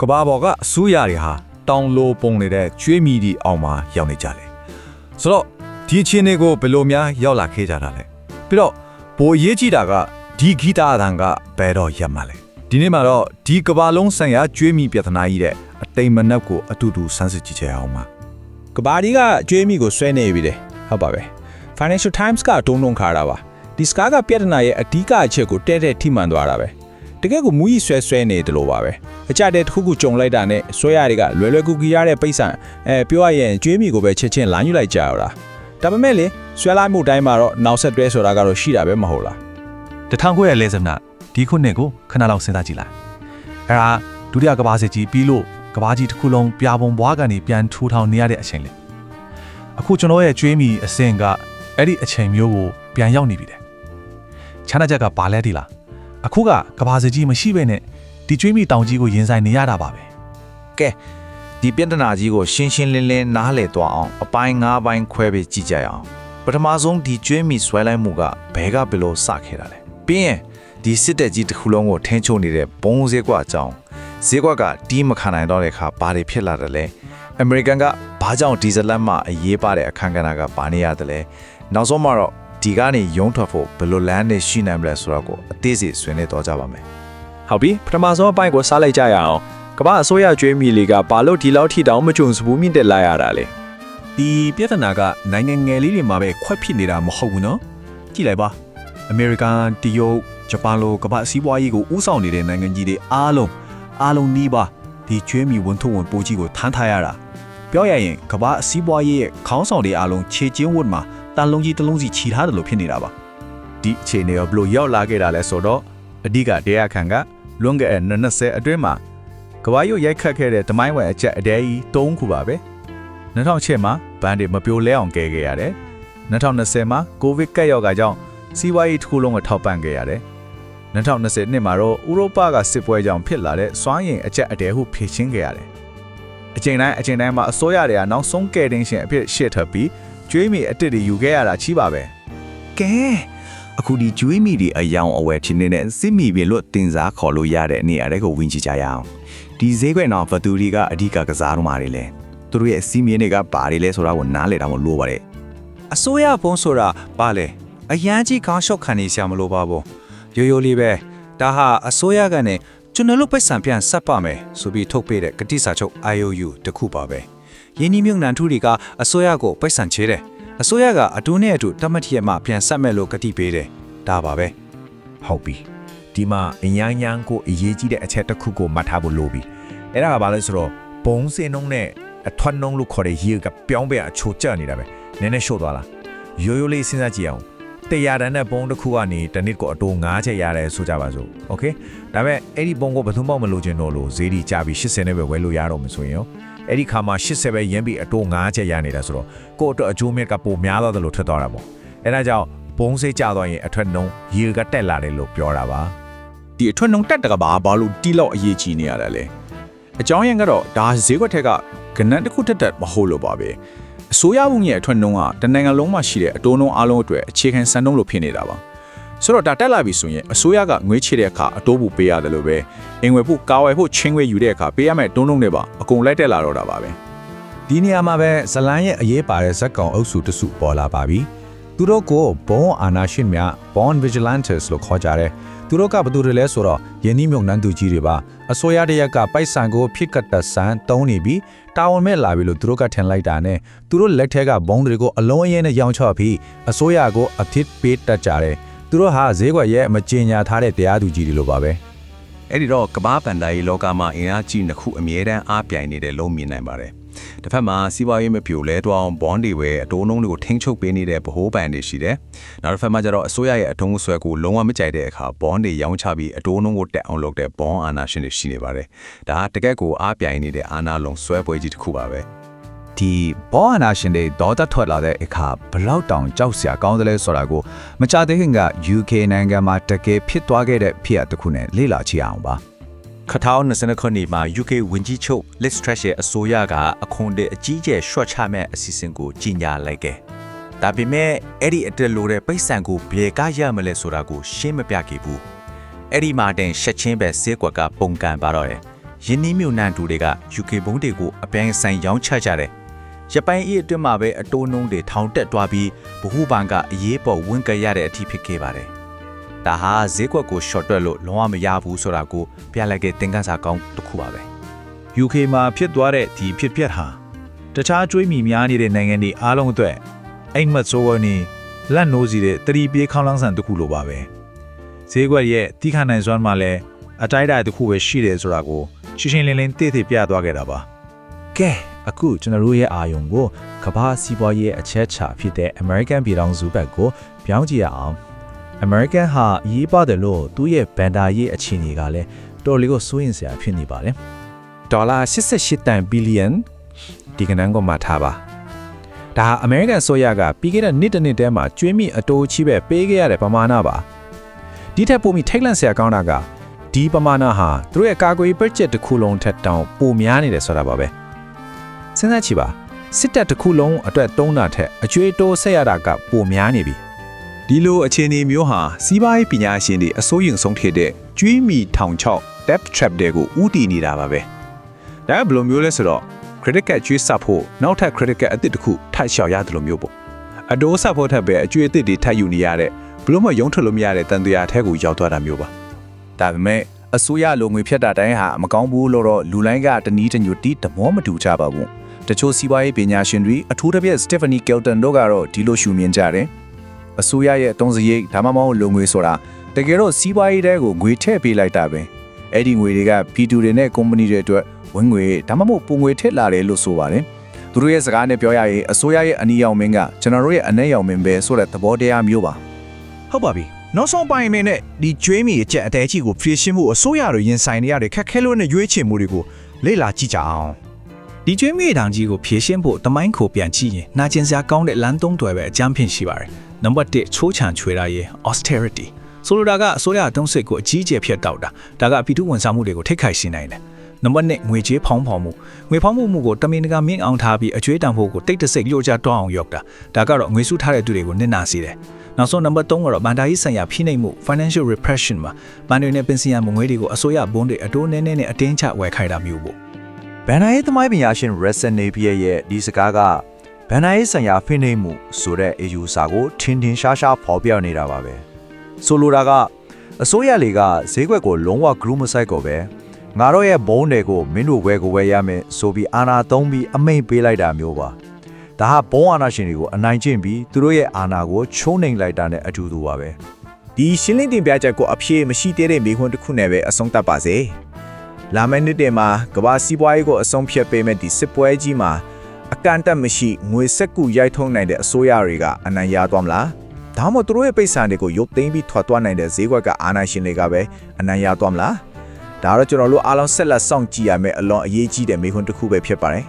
ကဘာပေါ်ကအစိုးရတွေဟာတောင်လိုပုံနေတဲ့ကျွေးမီဒီအောင်မှာရောက်နေကြတယ်ဆိုတော့ဒီအချင်းတွေကိုဘယ်လိုများရောက်လာခဲ့ကြတာလဲပြီးတော့ဘိုးအရေးကြီးတာကဒီဂီတအတန်ကဘယ်တော့ရပ်မှာလဲဒီနေ့မှာတော့ဒီကဘာလုံးဆိုင်ရာကျွေးမီပြဿနာကြီးတဲ့အတိမ်မနှက်ကိုအတူတူစမ်းစစ်ကြည့်ကြရအောင်ပါကဘာဒီကကျွေးမိကိုဆွဲနေပြီတယ်ဟုတ်ပါပဲ Financial Times ကတုံးတုံခါတာပါဒီစကားကပြဿနာရဲ့အဓိကအချက်ကိုတဲ့တဲ့ထိမှန်သွားတာပဲ တကယ်ကိုမူကြီးဆွဲဆွဲနေတယ်လို့ပါပဲအကြတဲ့တစ်ခုခုကြုံလိုက်တာနဲ့ဆွဲရတွေကလွယ်လွယ်ကူကူရတဲ့ပိတ်ဆံအဲပြောရရင်ကျွေးမိကိုပဲချက်ချင်းလာညှိလိုက်ကြရတာဒါပေမဲ့လေဆွဲလိုက်မှုတိုင်းမှာတော့နောက်ဆက်တွဲဆိုတာကတော့ရှိတာပဲမဟုတ်လား1940နာဒီခုနှစ်ကိုခဏလောက်စဉ်းစားကြည့်လိုက်အဲ့ဒါဒုတိယကမ္ဘာစစ်ကြီးပြီးလို့ကမ္ဘာကြီးတစ်ခုလုံးပြာပုံဘွားကနေပြန်ထူထောင်နေရတဲ့အချိန်လေအခုကျွန်တော်ရဲ့ကျွေးမီအစင်ကအဲ့ဒီအချိန်မျိုးကိုပြန်ရောက်နေပြီတဲ့ချမ်းသာချက်ကဘာလဲဒီလား အခုကကမ္ဘာစစ်ကြီးမရှိဘဲနဲ့ဒီကျွေးမီတောင်ကြီးကိုရင်ဆိုင်နေရတာပါပဲကဲဒီပြဿနာကြီးကိုရှင်းရှင်းလင်းလင်းနားလည်သွားအောင်အပိုင်း၅ပိုင်းခွဲပြီးကြည့်ကြရအောင်ပထမဆုံးဒီကျွေးမီဆွဲလိုက်မှုကဘဲကဘယ်လိုစခဲ့တာလဲပြီးရင်ဒီစစ်တပ်ကြီးတစ်ခုလုံးကိုထင်းချုံနေတဲ့ဘုံဈေးကွက်အကြောင်းဈေးကွက်ကတီးမခံနိုင်တော့တဲ့အခါဘာတွေဖြစ်လာတယ်လဲအမေရိကန်ကဘာကြောင့်ဒီဇလတ်မှအရေးပါတဲ့အခန်းကဏ္ဍကဘာနေရတယ်လဲနောက်ဆုံးမှာတော့ ဒီကနေရုံးထွက်ဖို့ဘယ်လိုလမ်းနဲ့ရှိနိုင်မလဲဆိုတော့ကိုအသေးစိတ်ဆွေးနွေးတော့ကြပါမယ်ဟုတ်ပြီပထမဆုံးအပိုင်းကိုစားလိုက်ကြရအောင်ကမ္ဘာအစိုးရကျွေးမိလေးကဘာလို့ဒီလောက်ထိတောင်မကြုံစဘူးမြင့်တက်လာရတာလဲဒီပြဿနာကနိုင်ငံငယ်လေးတွေမှာပဲခွက်ဖြစ်နေတာမဟုတ်ဘူးနော်ကြည့်လိုက်ပါအမေရိကန်တရုတ်ဂျပန်လိုကမ္ဘာစီးပွားရေးကိုဦးဆောင်နေတဲ့နိုင်ငံကြီးတွေအားလုံးအားလုံးနီးပါဒီကျွေးမီဝန်ထုံဝန်ပိုးကြီးကိုထမ်းထားရတာ ပြောရရင်ကမ္ဘာစီးပွားရေးရဲ့ခေါင်းဆောင်တွေအားလုံးခြေချင်းဝတ်မှာတန်လုံးကြီးတစ်လုံးစီခြိထားတယ်လို့ဖြစ်နေတာပါဒီအခြေအနေရောဘလို့ရောက်လာခဲ့တာလဲဆိုတော့အဓိကတရားခံကလွန်ခဲ့တဲ့20အတွင်းမှာကဘာရုတ်ရိုက်ခတ်ခဲ့တဲ့တမိုင်းဝယ်အချက်အတဲကြီး၃ခုပါပဲ2006မှာဘန်တွေမပြိုလဲအောင်ကဲခဲ့ရတယ်2020မှာကိုဗစ်ကပ်ရောဂါကြောင့်စီးပွားရေးတစ်ခုလုံးကိုထောက်ပံ့ခဲ့ရတယ်2020နှစ်မှာတော့ဥရောပကစစ်ပွဲကြောင့်ဖြစ်လာတဲ့စွမ်းရည်အချက်အတဲဟုဖြည့်ချင်းခဲ့ရတယ် အချိန်တိုင်းအချိန်တိုင်းမှာအစိုးရတွေကနောက်ဆုံးကယ်တင်ရှင်အဖြစ်ရှေ့ထပ်ပြီးကျွေးမီအစ်စ်တွေယူခဲ့ရတာချီးပါပဲကဲအခုဒီကျွေးမိတွေအယောင်အဝယ်ချင်းနေတဲ့စစ်မီပင်လို့တင်စားခေါ်လို့ရတဲ့နေရာတွေကိုဝင်ကြည့်ကြရအောင်ဒီဈေးကွက်တော့ဘသူတွေကအဓိကကစားတော့မှာတွေလဲသူတို့ရဲ့စီးမြင်တွေကဘာတွေလဲဆိုတာကိုနားလည်တာမလို့ပါတယ်အစိုးရဘုံဆိုတာဘာလဲအရန်ကြီးခေါင်းလျှောက်ခံနေရှာမလို့ပါဘူးရိုးရိုးလေးပဲဒါဟာအစိုးရကနေ ကျွန်တော်တို့ပိုက်ဆံပြန်ဆက်ပါမယ်ဆိုပြီးထုတ်ပေးတဲ့ကတိစာချုပ် IOU တခုပါပဲ။ယင်းဒီမြုံနန်ထူတွေကအစိုးရကိုပိုက်ဆံချေတယ်။အစိုးရကအတူနဲ့အတူတမတ်ထရက်မှပြန်ဆက်မဲ့လို့ကတိပေးတယ်။ဒါပါပဲ။ဟုတ်ပြီ။ဒီမှာအញ្ញမ်းညမ်းကိုအရေးကြီးတဲ့အချက်တစ်ခုကိုမှတ်ထားဖို့လိုပြီ။အဲ့ဒါကဘာလဲဆိုတော့ဘုံစင်နှုံးနဲ့အထွတ်နှုံးလို့ခေါ်တဲ့ရေကပြောင်းပြန်အချိုကျနေတာပဲ။နည်းနည်းရှို့သွားလား။ရိုးရိုးလေးစဉ်းစားကြည့်အောင်။ တရားတန်းတဲ့ဘုံတစ်ခုကနေတစ်နစ်ကိုအတိုး9ချက်ရတယ်ဆိုကြပါစို့โอเคဒါပေမဲ့အဲ့ဒီဘုံကိုဘယ်သူမှမလိုချင်တော့လို့ဈေးဒီကြပြီး80နဲ့ပဲဝယ်လို့ရတော့မှဆိုရင်ရောအဲ့ဒီခါမှာ80ပဲရင်းပြီးအတိုး9ချက်ရနေတာဆိုတော့ကိုယ့်အတွက်အကျိုးမြတ်ကပိုများတော့တယ်လို့ထွက်သွားတာပေါ့အဲ့ဒါကြောင့်ဘုံစိတ်ကြသွားရင်အထွတ်နှုံးရေကတက်လာတယ်လို့ပြောတာပါ ဒီအထွတ်နှုံတက်တကဘာဘာလို့တီလောက်အရေးကြီးနေရတာလဲအကြောင်းရင်းကတော့ဒါဈေးကွက်ထက်ကကဏ္ဍတစ်ခုတက်တက်မဟုတ်လို့ပါပဲ အစိုးရဘုံရဲ့အထွတ်နှုံကတနိုင်ငံလုံးမှာရှိတဲ့အတိုးနှုံအားလုံးအတွက်အခြေခံစံနှုံလို့ဖြစ်နေတာပါဆိုတော့ဒါတက်လာပြီဆိုရင်အစိုးရကငွေချေတဲ့အခါအတိုးဘူးပေးရတယ်လို့ပဲအင်ဝယ်ဖို့ကာဝယ်ဖို့ချင်းငွေယူတဲ့အခါပေးရမယ့်တုံးတုံးတွေပါအကုန်လိုက်တက်လာတော့တာပါပဲဒီနေရာမှာပဲဇလန်ရဲ့အရေးပါတဲ့ဇက်ကောင်အုပ်စုတစုပေါ်လာပါပြီသူတို့ကိုဘုံအာနာရှင်များ Born Vigilantes လို့ခေါ်ကြတယ် သူတို့ကဘယ်သူတွေလဲဆိုတော့ယင်းနှမြုံနှန်းသူကြီးတွေပါအစိုးရတရက်ကပိုက်ဆံကိုဖြစ်ကတ်တဆန်တုံးနေပြီးတာဝန်မဲ့လာပြီလို့သူတို့ကထင်လိုက်တာနဲ့သူတို့လက်ထက်ကဘုံတွေကိုအလုံးအရင်နဲ့ရောင်းချပြီးအစိုးရကိုအဖြစ်ပေးတတ်ကြတယ်သူတို့ဟာဈေးကွက်ရဲ့မကြင်ညာထားတဲ့တရားသူကြီးတွေလိုပါပဲအဲ့ဒီတော့ကမ္ဘာပန်ဒါရေးလောကမှာအင်အားကြီးနှစ်ခုအမြဲတမ်းအားပြိုင်နေတဲ့လုံးမြင်နိုင်ပါတယ်။ တစ်ဖက်မှာစီးပွားရေးမပြိုလဲတော့အောင်ဘွန်တွေပဲအတိုးနှုံးတွေကိုထိန်းချုပ်ပေးနေတဲ့ဗဟိုးပန်တွေရှိတယ်။နောက်တစ်ဖက်မှာကျတော့အစိုးရရဲ့အထုံးဆွဲကိုလုံးဝမကြိုက်တဲ့အခါဘွန်တွေရောင်းချပြီးအတိုးနှုံးကိုတက်အောင်လုပ်တဲ့ဘွန်အာနာရှင်တွေရှိနေပါတယ်။ဒါကတကက်ကိုအားပြိုင်နေတဲ့အာနာလုံးဆွဲပွဲကြီးတစ်ခုပါပဲ။ဒီဘောအနာရှင်တွေဒေါသထွက်လာတဲ့အခါဘလောက်တောင်ကြောက်စရာကောင်းတယ်လဲဆိုတာကိုမကြသေးခင်က UK နိုင်ငံမှာတကယ်ဖြစ်သွားခဲ့တဲ့ဖြစ်ရပ်တစ်ခုနဲ့လေ့လာကြည့်အောင်ပါ ခထောင်း20ခုနှစ်မှာ UK ဝန်ကြီးချုပ် Liz Truss ရဲ့အစိုးရကအခွန်တဲ့အကြီးကျယ်ရှော့ချမဲ့အစီအစဉ်ကိုကြီးညာလိုက်ခဲ့။ဒါပေမဲ့အဲ့ဒီအတွက်လိုတဲ့ပိတ်ဆံကိုဘယ်ကရမလဲဆိုတာကိုရှင်းမပြခဲ့ဘူး။အဲ့ဒီမှာတင်ရှက်ချင်းပဲဈေးကွက်ကပုံကန်ပါတော့တယ်။ယင်းနှီးမြုံနှံသူတွေက UK ဘုံတွေကိုအပြိုင်ဆိုင်ရောင်းချကြတယ်။ရပိုင်းအေးအတွင်းမှာပဲအတိုးနှုံးတွေထောင်တက်သွားပြီးဗဟုဘဏ်ကအရေးပေါ်ဝန်ကရတဲ့အထိဖြစ်ခဲ့ပါတယ်။ ဒါဟာဈေးကွက်ကို short တွက်လို့လုံးဝမရဘူးဆိုတာကိုပြလိုက်တဲ့သင်ခန်းစာကောင်းတစ်ခုပါပဲ။ UK မှာဖြစ်သွားတဲ့ဒီဖြစ်ပျက်ဟာတခြားကျွေးမိများနေတဲ့နိုင်ငံတွေအားလုံးအတွက်အိမ်မက်ဆိုးဝနေလက်နိုးစီတဲ့တတိပြေးခေါင်းလောင်းဆန်တစ်ခုလိုပါပဲဈေးကွက်ရဲ့တိခါနိုင်စွမ်းမှာလည်းအတိုင်းအတာတစ်ခုပဲရှိတယ်ဆိုတာကိုရှင်းရှင်းလင်းလင်းသိသိပြသွားခဲ့တာပါကဲအခုကျွန်တော်တို့ရဲ့အာယုံကိုကမ္ဘာစီးပွားရေးအချက်ချာဖြစ်တဲ့ American ပြည်ထောင်စုဘက်ကိုပြောင်းကြည့်ရအောင် American ဟာအရေးပါတယ်လို့သူ့ရဲ့ဘန်ဒါရေးအခြေအနေကလည်းတော်လေးကိုစိုးရင်စရာဖြစ်နေပါတယ်ဒေါ်လာ88တန်ဘီလီယံဒီကနန်းကိုမှထားပါဒါဟာ American ဆိုရကပြီးခဲ့တဲ့နှစ်တစ်နှစ်တည်းမှာကျွေးမိအတိုးချီးပဲပေးခဲ့ရတဲ့ပမာဏပါဒီထက်ပိုပြီးထိတ်လန့်စရာကောင်းတာကဒီပမာဏဟာသူတို့ရဲ့ကာကွယ်ရေး budget တစ်ခုလုံးထက်တောင်ပိုများနေတယ်ဆိုတာပါပဲစဉ်းစားကြည့်ပါစစ်တပ်တစ်ခုလုံးအတွက်တုံးတာထက်အကျွေးတိုးဆက်ရတာကပိုများနေပြီ ဒီလိုအခြေအနေမျိုးဟာစီးပွားရေးပညာရှင်တွေအစိုးရင်ဆုံးဖြစ်တဲ့ကျွေးမီထောင်ချောက် debt trap တွေကိုဥတီနေတာပါပဲဒါကဘယ်လိုမျိုးလဲဆိုတော့ credit card ကျွေးဆပ်ဖို့နောက်ထပ် credit card အသစ်တစ်ခုထပ်လျှောက်ရတယ်လို့မျိုးပေါ့အတိုးဆပ်ဖို့ထပ်ပဲအကျွေးအသစ်တွေထပ်ယူနေရတဲ့ဘလို့မှရုံးထွက်လို့မရတဲ့တန်တရားအထက်ကိုရောက်သွားတာမျိုးပါဒါပေမဲ့အစိုးရလိုငွေဖြတ်တာတိုင်းဟာမကောင်းဘူးလို့တော့လူလိုင်းကတနည်းတစ်ညိုတီးတမောမတူကြပါဘူးတချို့စီးပွားရေးပညာရှင်တွေအထူးသဖြင့် Stephanie Kelton တို့ကတော့ဒီလိုရှုမြင်ကြတယ် အစိုးရရဲ့အတုံးစရိတ်ဒါမှမဟုတ်လုံငွေဆိုတာတကယ်တော့စီးပွားရေးတဲကိုငွေထည့်ပေးလိုက်တာပဲအဲ့ဒီငွေတွေကပြည်သူတွေနဲ့ကုမ္ပဏီတွေအတွက်ဝင်ငွေဒါမှမဟုတ်ပုံငွေထည့်လာတယ်လို့ဆိုပါတယ်သူတို့ရဲ့စကားနဲ့ပြောရရင်အစိုးရရဲ့အနီရောင်မင်းကကျွန်တော်တို့ရဲ့အ내ရောင်မင်းပဲဆိုတဲ့သဘောတရားမျိုးပါဟုတ်ပါပြီနောက်ဆုံးပိုင်းမင်းနဲ့ဒီကျွေးမီအချက်အတဲကြီးကိုဖြည့်ရှင်းမှုအစိုးရတို့ရင်ဆိုင်နေရတဲ့ခက်ခဲလို့နဲ့ရွေးချယ်မှုတွေကိုလေ့လာကြည့်ကြအောင်ဒီကျွေးမြေတောင်ကြီးကိုဖြည့်ရှင်းဖို့တမိုင်းခိုပြန်ကြည့်ရင်နာကျင်စရာကောင်းတဲ့လမ်းသုံးတွေပဲအကြမ်းဖျင်းရှိပါတယ်။ နံပါတ်1ချိုးချံချွေတာရဲ့ austerity ဆိုလိုတာကအစိုးရအတုံးစစ်ကိုအကြီးအကျယ်ဖျက်တောက်တာဒါကပြည်သူဝန်ဆောင်မှုတွေကိုထိခိုက်စေနိုင်တယ်။နံပါတ်2ငွေကြေးဖောင်းဖောင်းမှုငွေဖောင်းမှုမှုကိုတမင်တကာမင်းအောင်ထားပြီးအကျွေးတန်ဖို့ကိုတိတ်တဆိတ်လျော့ကျတွအောင်ရောက်တာဒါကတော့ငွေစုထားတဲ့သူတွေကိုနစ်နာစေတယ်။နောက်ဆုံးနံပါတ်3ကတော့ဗန်ဒါရေးဆိုင်ရာဖိနှိပ်မှု financial repression မှာဘဏ်တွေနဲ့ပင်စင်ရမငွေတွေကိုအစိုးရဘုန်းတွေအတိုးနည်းနည်းနဲ့အတင်းချဝယ်ခိုင်းတာမျိုးပေါ့ဘန်နာရေးသမိုင်းပညာရှင် Reson Napier ရဲ့ဒီစကားက ဘန်နာရေးဆိုင်ရာဖိနှိပ်မှုဆိုတဲ့အယူအဆကိုထင်ထင်ရှားရှားဖော်ပြနေတာပါပဲဆိုလိုတာကအစိုးရလေကဈေးကွက်ကိုလုံးဝ group မဆိုင်ကိုပဲငါတို့ရဲ့ဘုံတွေကိုမင်းတို့ဝယ်ကိုဝယ်ရမယ်ဆိုပြီးအာဏာသုံးပြီးအမိန့်ပေးလိုက်တာမျိုးပါဒါဟာဘုံအာဏာရှင်တွေကိုအနိုင်ကျင့်ပြီးသူတို့ရဲ့အာဏာကိုချိုးနှိမ်လိုက်တာနဲ့အတူတူပါပဲဒီရှင်းလင်းတင်ပြချက်ကိုအဖြေမရှိသေးတဲ့မိခွန်းတစ်ခုနဲ့ပဲအဆုံးသတ်ပါစေလာမယ့်နှစ်တည်းမှာကမ္ဘာစီးပွားရေးကိုအဆုံးဖြတ်ပေးမဲ့ဒီစစ်ပွဲကြီးမှာ အကန့်အသတ်မရှိငွေစက်ကူရိုက်ထုံးနိုင်တဲ့အစိုးရတွေကအနိုင်ရသွားမလားဒါမှမဟုတ်သူတို့ရဲ့ပိတ်ဆံတွေကိုရုပ်သိမ်းပြီးထွက်သွားနိုင်တဲ့ဈေးကွက်ကအာဏာရှင်တွေကပဲအနိုင်ရသွားမလားဒါတော့ကျွန်တော်တို့အားလုံးဆက်လက်စောင့်ကြည့်ရမယ့်အလွန်အရေးကြီးတဲ့မိခွန်းတစ်ခုပဲဖြစ်ပါတယ်